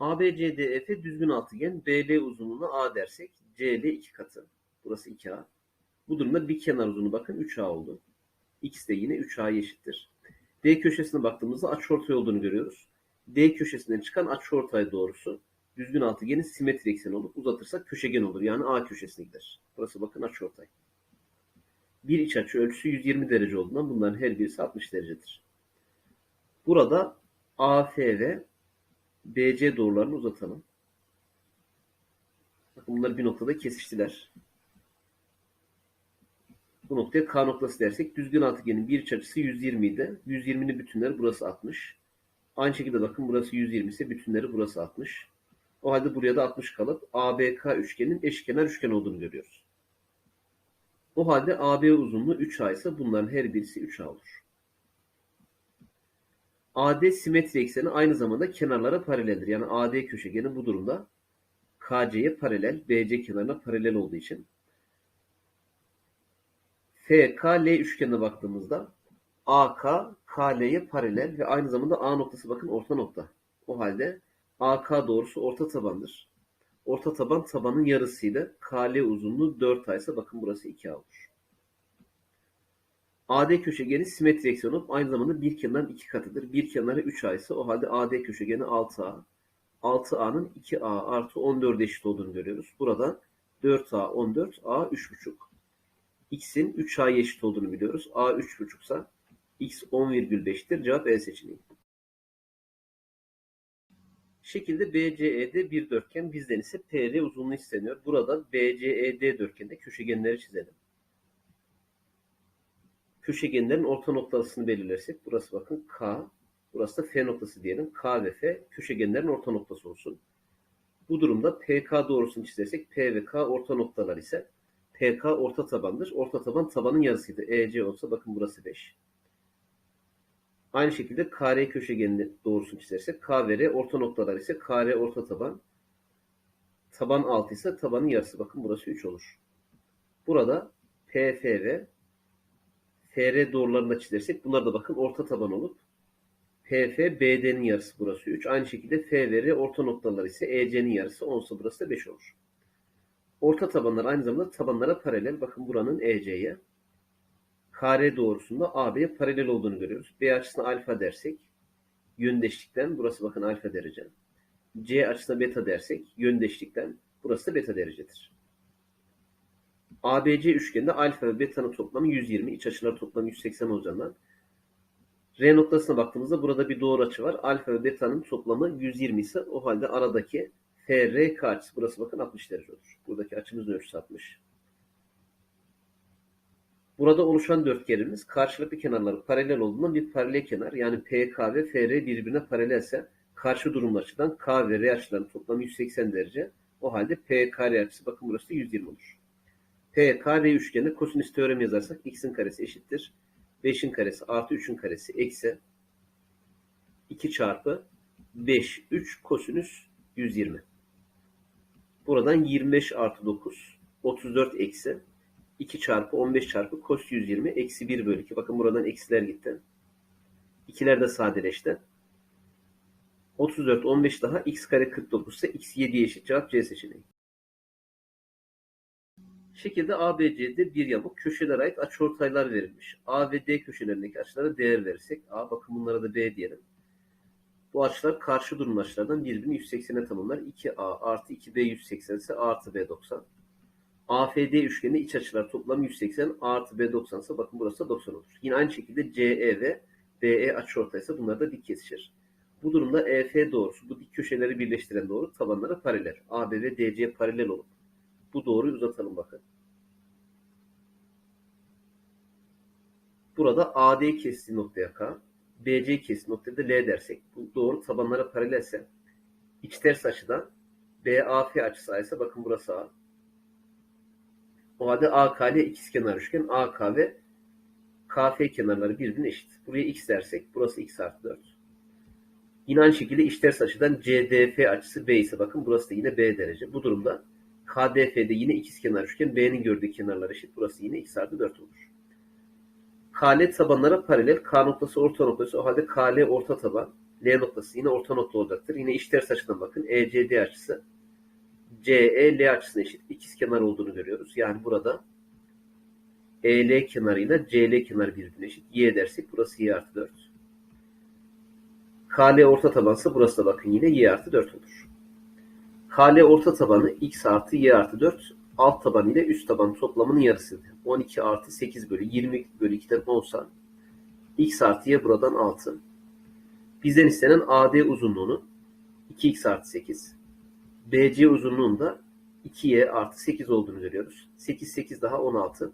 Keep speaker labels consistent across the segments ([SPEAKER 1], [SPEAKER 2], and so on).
[SPEAKER 1] ABCDEF düzgün altıgen BL uzunluğuna A dersek CL 2 katı. Burası 2A. Bu durumda bir kenar uzunluğu bakın 3A oldu. X de yine 3A'ya eşittir. D köşesine baktığımızda açıortay olduğunu görüyoruz. D köşesinden çıkan açıortay doğrusu düzgün altıgenin simetri ekseni olup uzatırsak köşegen olur. Yani A köşesine gider. Burası bakın açıortay. Bir iç açı ölçüsü 120 derece olduğundan bunların her birisi 60 derecedir. Burada AF ve BC doğrularını uzatalım. Bakın bunlar bir noktada kesiştiler. Bu noktaya K noktası dersek düzgün altıgenin bir iç açısı 120 idi. 120'nin bütünleri burası 60. Aynı şekilde bakın burası 120 ise bütünleri burası 60. O halde buraya da 60 kalıp ABK üçgenin eşkenar üçgen olduğunu görüyoruz. O halde AB uzunluğu 3A ise bunların her birisi 3A olur. AD simetri ekseni aynı zamanda kenarlara paraleldir. Yani AD köşegeni bu durumda KC'ye paralel, BC kenarına paralel olduğu için FKL üçgenine baktığımızda AK KL'ye paralel ve aynı zamanda A noktası bakın orta nokta. O halde AK doğrusu orta tabandır. Orta taban tabanın yarısıydı. KL uzunluğu 4A ise bakın burası 2A olur. AD köşegeni simetri olup aynı zamanda bir kenarın iki katıdır. Bir kenarı 3A ise o halde AD köşegeni 6A. 6A'nın 2A artı 14 eşit olduğunu görüyoruz. Burada 4A 14, A 3,5. X'in 3A'ya eşit olduğunu biliyoruz. A 3,5 ise X 10,5'tir. Cevap E seçeneği. Şekilde BCE'de bir dörtgen bizden ise PR uzunluğu isteniyor. Burada BCED dörtgende köşegenleri çizelim. Köşegenlerin orta noktasını belirlersek burası bakın K, burası da F noktası diyelim. K ve F köşegenlerin orta noktası olsun. Bu durumda PK doğrusunu çizersek P ve K orta noktalar ise PK orta tabandır. Orta taban tabanın yarısıydı. EC olsa bakın burası 5. Aynı şekilde KR köşegenini doğrusunu çizersek K ve R orta noktalar ise KR orta taban. Taban 6 ise tabanın yarısı. Bakın burası 3 olur. Burada PF ve FR doğrularını da çizersek bunlar da bakın orta taban olup PF BD'nin yarısı burası 3. Aynı şekilde F ve R orta noktalar ise EC'nin yarısı 10 ise burası da 5 olur. Orta tabanlar aynı zamanda tabanlara paralel. Bakın buranın EC'ye. KR doğrusunda AB'ye paralel olduğunu görüyoruz. B açısına alfa dersek yöndeşlikten burası bakın alfa derece. C açısına beta dersek yöndeşlikten burası da beta derecedir. ABC üçgeninde alfa ve beta'nın toplamı 120, iç açılar toplamı 180 olacağından R noktasına baktığımızda burada bir doğru açı var. Alfa ve beta'nın toplamı 120 ise o halde aradaki FRK açısı burası bakın 60 derece olur. Buradaki açımızın ölçüsü 60. Burada oluşan dörtgenimiz karşılıklı kenarları paralel olduğundan bir paralel kenar. Yani PK ve FR birbirine paralelse karşı durum açıdan K ve R açılarının toplamı 180 derece. O halde PKR açısı bakın burası da 120 olur. PKR üçgeninde kosinüs teoremi yazarsak x'in karesi eşittir. 5'in karesi artı 3'ün karesi eksi 2 çarpı 5, 3 kosinüs 120. Buradan 25 artı 9, 34 eksi 2 çarpı 15 çarpı cos 120 eksi 1 bölü 2. Bakın buradan eksiler gitti. İkiler de sadeleşti. 34, 15 daha x kare 49 ise x 7'ye eşit cevap C seçeneği. Şekilde ABC'de bir yamuk köşelere ait açıortaylar verilmiş. A ve D köşelerindeki açılara değer verirsek A bakın bunlara da B diyelim. Bu açılar karşı durum açılardan birbirini 180'e tamamlar. 2A artı 2B 180 ise artı B 90. AFD üçgeni iç açılar toplam 180 A artı B 90 ise bakın burası da 90 olur. Yine aynı şekilde CE ve BE açıortaysa bunlar da dik kesişir. Bu durumda EF doğrusu bu dik köşeleri birleştiren doğru tabanlara paralel. AB ve DC paralel olup bu doğruyu uzatalım bakın. Burada AD kestiği noktaya K, BC kestiği noktaya da L dersek bu doğru tabanlara paralelse iç ters açıdan BAF açısı A ise bakın burası A. O halde AKL ikizkenar üçgen AK ve KF kenarları birbirine eşit. Buraya x dersek burası x artı 4. Yine aynı şekilde iç ters açıdan CDF açısı B ise bakın burası da yine B derece. Bu durumda KDF'de yine ikizkenar üçgen B'nin gördüğü kenarlar eşit. Burası yine x artı 4 olur. KL tabanlara paralel. K noktası orta noktası. O halde KL orta taban. L noktası yine orta nokta olacaktır. Yine iç ters açıdan bakın. ECD açısı CE L açısına eşit ikiz kenar olduğunu görüyoruz. Yani burada EL kenarıyla CL kenarı birbirine eşit. Y dersek burası Y artı 4. KL orta tabansa burası da bakın yine Y artı 4 olur. KL orta tabanı X artı Y artı 4 alt taban ile üst taban toplamının yarısıydı. 12 artı 8 bölü 20 bölü 2'den 10 X artı Y buradan 6. Bizden istenen AD uzunluğunu 2X artı 8. BC uzunluğunda 2Y artı 8 olduğunu görüyoruz. 8 8 daha 16.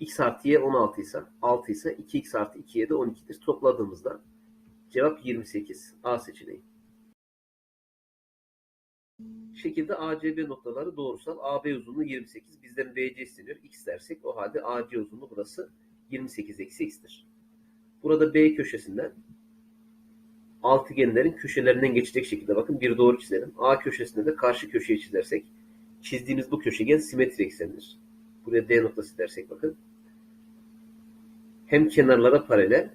[SPEAKER 1] X artı Y 16 ise 6 ise 2X artı 2Y de 12'dir. Topladığımızda cevap 28. A seçeneği. Şekilde ACB noktaları doğrusal. AB uzunluğu 28. Bizden BC isteniyor. X dersek o halde AC uzunluğu burası 28 eksi X'tir. Burada B köşesinden altıgenlerin köşelerinden geçecek şekilde bakın bir doğru çizelim. A köşesinde de karşı köşeyi çizersek çizdiğimiz bu köşegen simetri eksendir. Buraya D noktası dersek bakın. Hem kenarlara paralel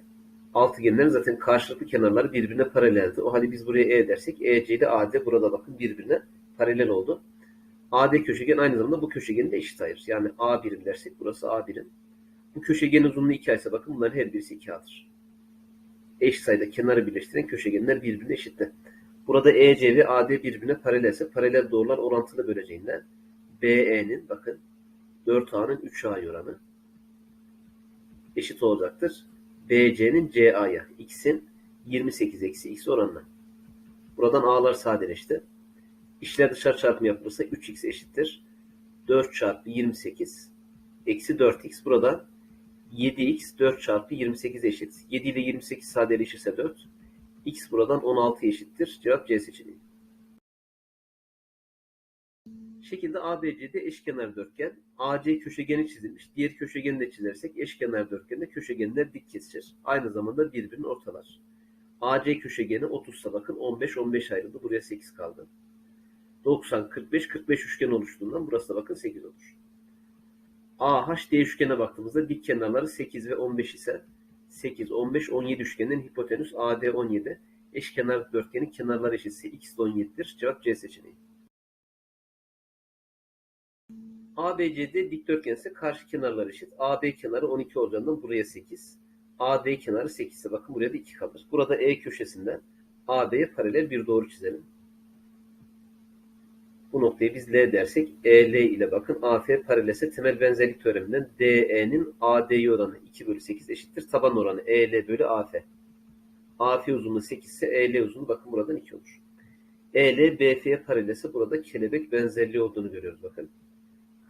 [SPEAKER 1] altıgenlerin zaten karşılıklı kenarları birbirine paraleldi. O halde biz buraya E dersek EC ile AD burada bakın birbirine paralel oldu. AD köşegen aynı zamanda bu köşegeni de eşit ayırır. Yani A birim dersek burası A birim. Bu köşegenin uzunluğu 2 ise bakın bunların her birisi 2A'dır. Eş sayıda kenarı birleştiren köşegenler birbirine eşittir. Burada EC ve AD birbirine paralelse paralel doğrular orantılı böleceğinden BE'nin bakın 4A'nın 3A oranı eşit olacaktır. BC'nin CA'ya x'in 28 eksi x oranına. Buradan A'lar sadeleşti. İşler dışarı çarpımı yapılırsa 3x eşittir. 4 çarpı 28 eksi 4x. Burada 7x 4 çarpı 28 eşit. 7 ile 28 sadeleşirse 4. x buradan 16 eşittir. Cevap C seçeneği. Şekilde ABC'de eşkenar dörtgen. AC köşegeni çizilmiş. Diğer köşegeni de çizersek eşkenar dörtgende köşegenler dik kesişir. Aynı zamanda birbirini ortalar. AC köşegeni 30 ise bakın 15 15 ayrıldı. Buraya 8 kaldı. 90 45 45 üçgen oluştuğundan burası da bakın 8 olur. AHD üçgene baktığımızda dik kenarları 8 ve 15 ise 8, 15, 17 üçgenin hipotenüs AD 17. Eşkenar dörtgenin kenarları eşitse x de 17'dir. Cevap C seçeneği. ABC'de dikdörtgen ise karşı kenarlar eşit. AB kenarı 12 olacağından buraya 8. AD kenarı 8 ise bakın buraya da 2 kalır. Burada E köşesinden AB'ye paralel bir doğru çizelim. Bu noktayı biz L dersek EL ile bakın AF paralelse temel benzerlik teoreminden DE'nin AD'ye oranı 2 bölü 8 eşittir. Taban oranı EL bölü AF. AF uzunluğu 8 ise EL uzunluğu bakın buradan 2 olur. EL BF'ye paralelse burada kelebek benzerliği olduğunu görüyoruz bakın.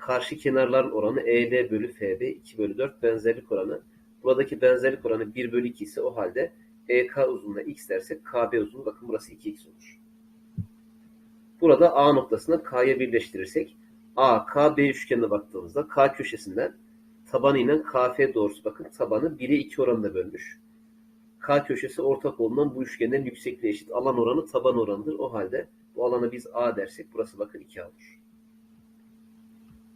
[SPEAKER 1] Karşı kenarların oranı EL bölü FB 2 bölü 4 benzerlik oranı. Buradaki benzerlik oranı 1 bölü 2 ise o halde EK uzunluğuna x dersek KB uzunluğu bakın burası 2x olur. Burada A noktasını K'ya birleştirirsek A, K, B üçgenine baktığımızda K köşesinden tabanı ile KF doğrusu bakın tabanı 1'e 2 oranında bölmüş. K köşesi ortak olunan bu üçgenin yüksekliği eşit alan oranı taban oranıdır. O halde bu alana biz A dersek burası bakın 2A olur.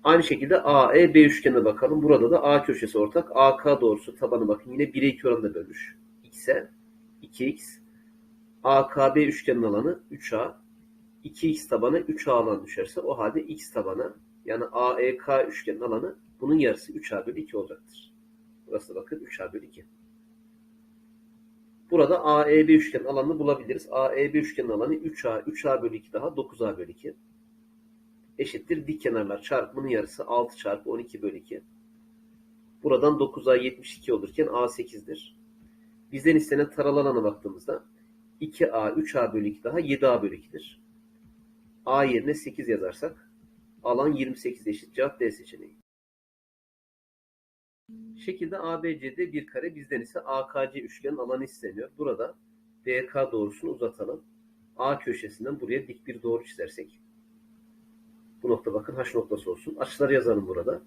[SPEAKER 1] Aynı şekilde AE B üçgenine bakalım. Burada da A köşesi ortak. AK doğrusu tabanı bakın yine 1'e 2 oranında bölmüş. X'e 2X. AKB üçgenin alanı 3A. 2x tabanı 3a alan düşerse o halde x tabana yani AEK üçgenin alanı bunun yarısı 3a bölü 2 olacaktır. Burası bakın 3a bölü 2. Burada AEB üçgenin alanını bulabiliriz. AEB üçgenin alanı 3a, 3a bölü 2 daha 9a bölü 2. Eşittir dik kenarlar çarpımının yarısı 6 çarpı 12 bölü 2. Buradan 9a 72 olurken a 8'dir. Bizden istenen taralı alana baktığımızda 2a, 3a bölü 2 daha 7a bölü 2'dir. A yerine 8 yazarsak alan 28 eşit cevap D seçeneği. Şekilde ABC'de bir kare bizden ise AKC üçgen alanı isteniyor. Burada DK doğrusunu uzatalım. A köşesinden buraya dik bir doğru çizersek. Bu nokta bakın H noktası olsun. Açıları yazalım burada.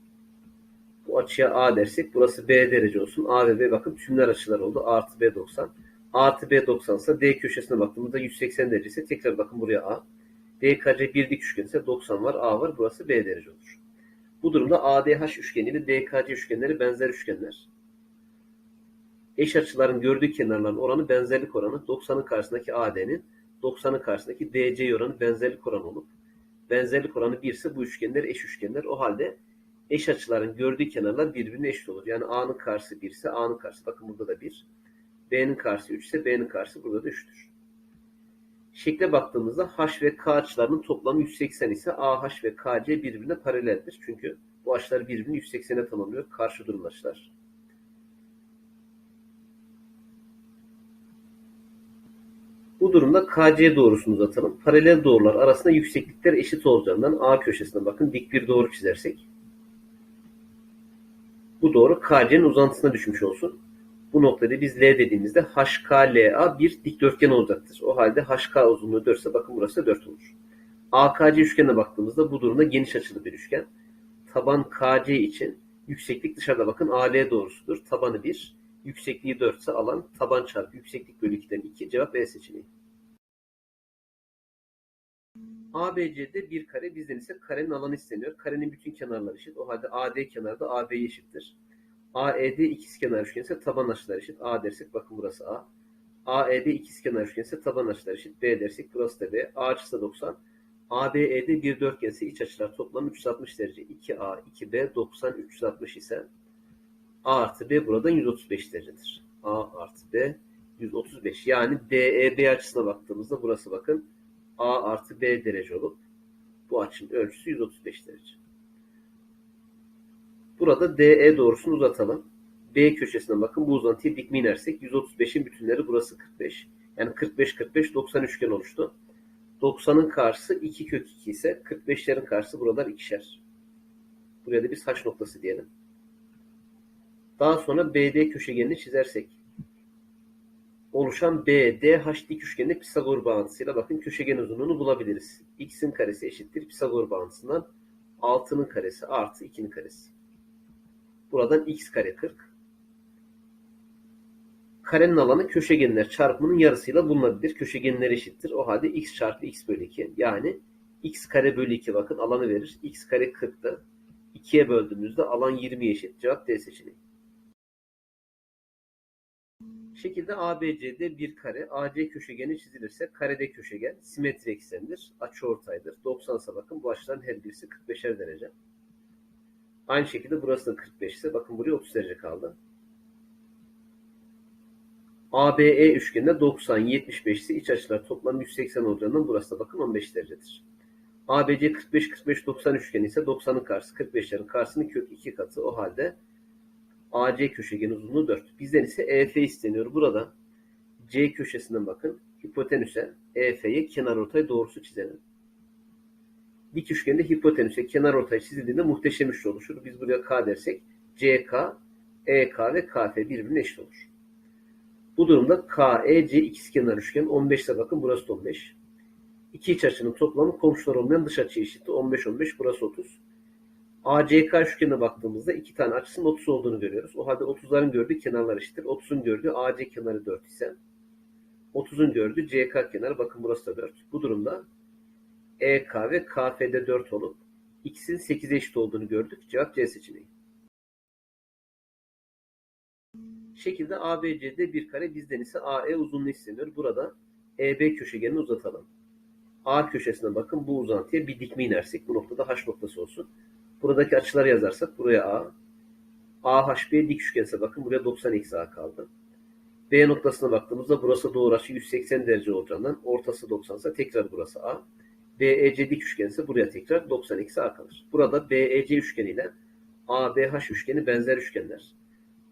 [SPEAKER 1] Bu açıya A dersek burası B derece olsun. A ve B bakın tümler açılar oldu. A artı B 90. A artı B 90 ise D köşesine baktığımızda 180 derece ise tekrar bakın buraya A. DKC bir dik üçgen ise 90 var. A var. Burası B derece olur. Bu durumda ADH üçgeni ile DKC üçgenleri benzer üçgenler. Eş açıların gördüğü kenarların oranı benzerlik oranı 90'ın karşısındaki AD'nin 90'ın karşısındaki DC oranı benzerlik oranı olup benzerlik oranı 1 ise bu üçgenler eş üçgenler. O halde eş açıların gördüğü kenarlar birbirine eşit olur. Yani A'nın karşısı 1 ise A'nın karşısı bakın burada da 1. B'nin karşısı 3 ise B'nin karşısı burada da 3'tür. Şekle baktığımızda H ve K açılarının toplamı 180 ise AH ve KC birbirine paraleldir. Çünkü bu açılar birbirini 180'e tamamlıyor. Karşı durum açılar. Bu durumda KC doğrusunu uzatalım. Paralel doğrular arasında yükseklikler eşit olacağından A köşesine bakın dik bir doğru çizersek. Bu doğru KC'nin uzantısına düşmüş olsun. Bu noktada biz L dediğimizde HKLA bir dikdörtgen olacaktır. O halde HK uzunluğu 4 ise bakın burası da 4 olur. AKC üçgenine baktığımızda bu durumda geniş açılı bir üçgen. Taban KC için yükseklik dışarıda bakın AL doğrusudur. Tabanı 1, yüksekliği 4 ise alan taban çarpı yükseklik bölü 2'den 2 cevap E seçeneği. ABC'de bir kare bizden ise karenin alanı isteniyor. Karenin bütün kenarları eşit. O halde AD kenarı da AB'ye eşittir. AED ikizkenar üçgen ise taban açılar eşit. A dersek bakın burası A. AED ikizkenar üçgen ise taban açılar eşit. B dersek burası da B. A açısı 90. ABED bir dörtgen ise iç açılar toplam 360 derece. 2A, 2B 90, 360 ise A artı B buradan 135 derecedir. A artı B 135. Yani DEB açısına baktığımızda burası bakın A artı B derece olup bu açının ölçüsü 135 derece. Burada DE doğrusunu uzatalım. B köşesine bakın bu uzantıyı dik mi inersek 135'in bütünleri burası 45. Yani 45 45 90 üçgen oluştu. 90'ın karşısı 2 kök 2 ise 45'lerin karşısı buralar ikişer. Buraya da bir saç noktası diyelim. Daha sonra BD köşegenini çizersek oluşan BDH dik üçgeninde Pisagor bağıntısıyla bakın köşegen uzunluğunu bulabiliriz. X'in karesi eşittir Pisagor bağıntısından 6'nın karesi artı 2'nin karesi. Buradan x kare 40. Karenin alanı köşegenler çarpımının yarısıyla bulunabilir. Köşegenler eşittir. O halde x çarpı x bölü 2. Yani x kare bölü 2 bakın alanı verir. x kare 40'tı. 2'ye böldüğümüzde alan 20 eşit. Cevap D seçeneği. Şekilde ABC'de bir kare AC köşegeni çizilirse karede köşegen simetri eksendir. Açı ortaydır. 90 ise bakın bu açıların her birisi 45'er derece. Aynı şekilde burası da 45 ise bakın buraya 30 derece kaldı. ABE üçgeninde 90, 75 ise iç açılar toplam 180 olacağından burası da bakın 15 derecedir. ABC 45, 45, 90 üçgeni ise 90'ın karşısı 45'lerin karşısının kök 2 katı. O halde AC köşegeni uzunluğu 4. Bizden ise EF isteniyor. Burada C köşesinden bakın. Hipotenüse EF'ye kenar ortay doğrusu çizelim. Dik üçgende hipotenüse kenar ortay çizildiğinde muhteşem üçlü oluşur. Biz buraya K dersek CK, EK ve KF birbirine eşit olur. Bu durumda KEC ikizkenar üçgen 15 ise bakın burası da 15. İki iç açının toplamı komşular olmayan dış açı eşittir. 15 15 burası 30. ACK üçgenine baktığımızda iki tane açısının 30 olduğunu görüyoruz. O halde 30'ların gördüğü kenarlar eşittir. 30'un gördüğü AC kenarı 4 ise 30'un gördüğü CK kenarı bakın burası da 4. Bu durumda EK ve KF'de 4 olup x'in 8'e eşit olduğunu gördük. Cevap C seçeneği. Şekilde ABC'de bir kare bizden ise AE uzunluğu isteniyor. Burada EB köşegenini uzatalım. A köşesine bakın bu uzantıya bir dikme inersek bu noktada H noktası olsun. Buradaki açıları yazarsak buraya A. AHB dik üçgense bakın buraya 90 eksi A kaldı. B noktasına baktığımızda burası doğru açı 180 derece olacağından ortası 90 ise tekrar burası A. BEC dik üçgense buraya tekrar 90 eksi A kalır. Burada BEC üçgeni ile ABH üçgeni benzer üçgenler.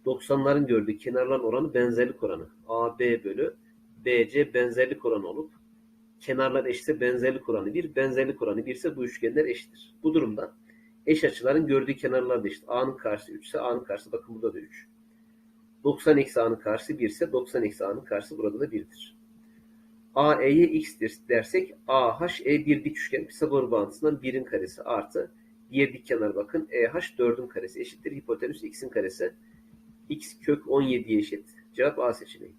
[SPEAKER 1] 90'ların gördüğü kenarların oranı benzerlik oranı. AB bölü BC benzerlik oranı olup kenarlar eşitse benzerlik oranı 1, benzerlik oranı 1 ise bu üçgenler eşittir. Bu durumda eş açıların gördüğü kenarlar da eşit. A'nın karşısı 3 ise A'nın karşısı bakın burada da 3. 90 eksi A'nın karşısı 1 ise 90 eksi A'nın karşısı burada da 1'dir. AE'ye x dersek AH E bir dik üçgen Pisagor bağıntısından 1'in karesi artı diğer dik kenar bakın EH 4'ün karesi eşittir. Hipotenüs x'in karesi. x kök 17'ye eşit. Cevap A seçeneği.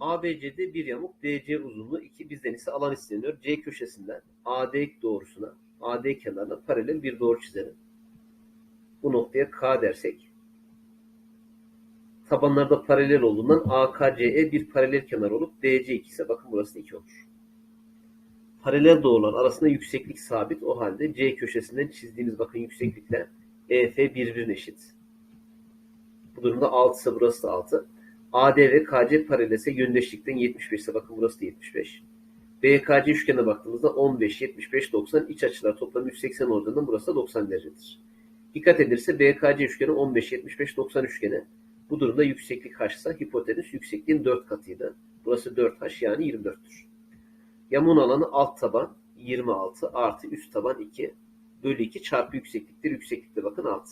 [SPEAKER 1] ABC'de bir yamuk DC uzunluğu 2 bizden ise alan isteniyor. C köşesinden AD doğrusuna AD kenarına paralel bir doğru çizelim. Bu noktaya K dersek Tabanlarda paralel olduğundan AKCE bir paralel kenar olup DC 2 ise bakın burası da 2 olur. Paralel doğrular arasında yükseklik sabit. O halde C köşesinden çizdiğimiz bakın yükseklikle EF birbirine eşit. Bu durumda 6 ise burası da 6. AD ve KC paralelse yöndeşlikten 75 ise bakın burası da 75. BKC üçgenine baktığımızda 15, 75, 90 iç açılar toplamı 180 olduğundan burası da 90 derecedir. Dikkat edilirse BKC üçgeni 15, 75, 90 üçgeni. Bu durumda yükseklik h ise hipotenüs yüksekliğin 4 katıydı. Burası 4h yani 24'tür. Yamuğun alanı alt taban 26 artı üst taban 2 bölü 2 çarpı yüksekliktir. Yükseklikte bakın 6.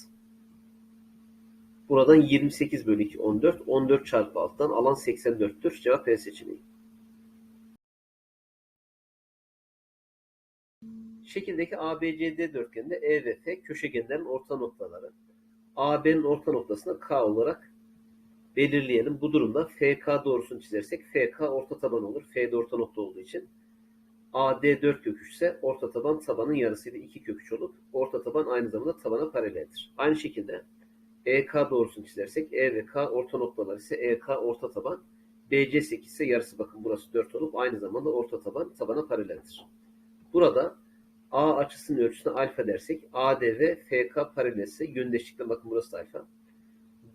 [SPEAKER 1] Buradan 28 bölü 2 14. 14 çarpı alttan alan 84'tür. Cevap E seçeneği. Şekildeki ABCD dörtgeninde E ve F köşegenlerin orta noktaları. AB'nin orta noktasını K olarak belirleyelim. Bu durumda FK doğrusunu çizersek FK orta taban olur. F de orta nokta olduğu için. AD 4 kök 3 ise orta taban tabanın yarısıyla 2 kök 3 olup orta taban aynı zamanda tabana paraleldir. Aynı şekilde EK doğrusunu çizersek E ve K orta noktalar ise EK orta taban BC 8 ise yarısı bakın burası 4 olup aynı zamanda orta taban tabana paraleldir. Burada A açısının ölçüsüne alfa dersek AD ve FK paralelse yöndeşlikten bakın burası da alfa.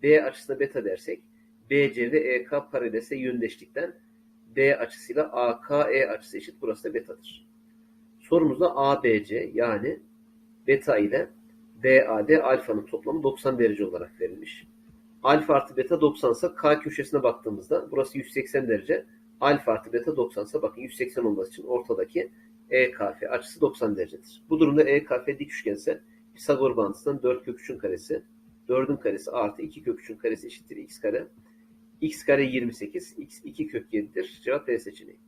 [SPEAKER 1] B açısına beta dersek BC ve EK paralelse yöndeşlikten B açısıyla AKE açısı eşit. Burası da betadır. Sorumuzda ABC yani beta ile BAD alfanın toplamı 90 derece olarak verilmiş. Alfa artı beta 90 ise K köşesine baktığımızda burası 180 derece. Alfa artı beta 90 ise bakın 180 olması için ortadaki EKF açısı 90 derecedir. Bu durumda EKF dik üçgense Pisagor bağıntısından 4 kök 3'ün karesi 4'ün karesi artı 2 kök 3'ün karesi eşittir x kare. x kare 28, x 2 kök 7'dir. Cevap B seçeneği.